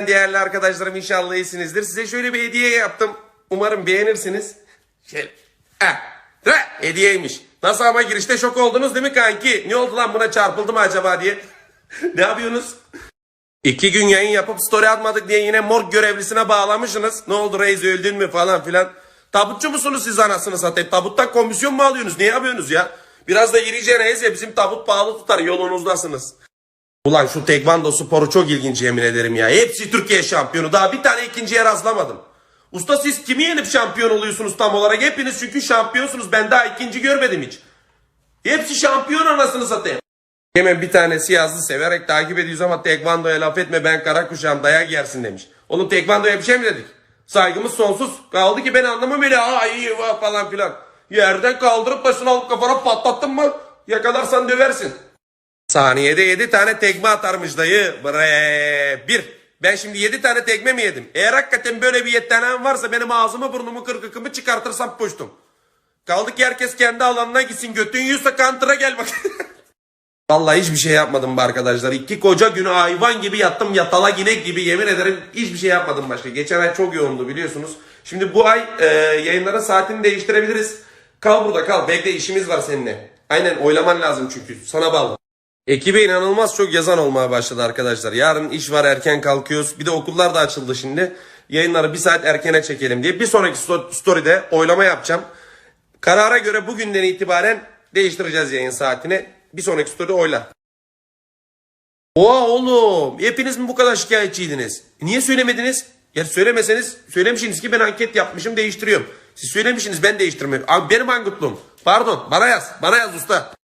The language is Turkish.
Değerli arkadaşlarım inşallah iyisinizdir. Size şöyle bir hediye yaptım. Umarım beğenirsiniz. Şöyle. Heh. Heh, Hediyeymiş. Nasıl ama girişte şok oldunuz değil mi kanki? Ne oldu lan buna çarpıldı mı acaba diye. ne yapıyorsunuz? İki gün yayın yapıp story atmadık diye yine morg görevlisine bağlamışsınız. Ne oldu reis öldün mü falan filan. Tabutçu musunuz siz anasını satayım? Tabuttan komisyon mu alıyorsunuz? Ne yapıyorsunuz ya? Biraz da yürüyeceğiniz ya bizim tabut pahalı tutar yolunuzdasınız. Ulan şu tekvando sporu çok ilginç yemin ederim ya. Hepsi Türkiye şampiyonu. Daha bir tane ikinciye rastlamadım. Usta siz kimi yenip şampiyon oluyorsunuz tam olarak? Hepiniz çünkü şampiyonsunuz. Ben daha ikinci görmedim hiç. Hepsi şampiyon anasını satayım. Hemen bir tanesi yazdı severek takip ediyoruz ama tekvandoya laf etme ben kara kuşağım dayak yersin demiş. Oğlum tekvandoya bir şey mi dedik? Saygımız sonsuz. Kaldı ki ben anlamam öyle va falan filan. Yerden kaldırıp başını alıp kafana patlattın mı yakalarsan döversin. Saniyede 7 tane tekme atarmış dayı. Bre bir. Ben şimdi 7 tane tekme mi yedim? Eğer hakikaten böyle bir yeteneğim varsa benim ağzımı burnumu kırkıkımı çıkartırsam puştum. Kaldı ki herkes kendi alanına gitsin. Götün yiyorsa kantıra gel bak. Vallahi hiçbir şey yapmadım be arkadaşlar. İki koca günü hayvan gibi yattım yatala inek gibi yemin ederim hiçbir şey yapmadım başka. Geçen ay çok yoğundu biliyorsunuz. Şimdi bu ay e, yayınların saatini değiştirebiliriz. Kal burada kal. Bekle işimiz var seninle. Aynen oylaman lazım çünkü. Sana bağlı. Ekibe inanılmaz çok yazan olmaya başladı arkadaşlar. Yarın iş var erken kalkıyoruz. Bir de okullar da açıldı şimdi. Yayınları bir saat erkene çekelim diye. Bir sonraki sto- story'de oylama yapacağım. Karara göre bugünden itibaren değiştireceğiz yayın saatini. Bir sonraki story'de oyla. Oha oğlum. Hepiniz mi bu kadar şikayetçiydiniz? Niye söylemediniz? Ya söylemeseniz söylemişsiniz ki ben anket yapmışım değiştiriyorum. Siz söylemişsiniz ben değiştirmiyorum. Abi benim angutluğum. Pardon bana yaz. Bana yaz usta.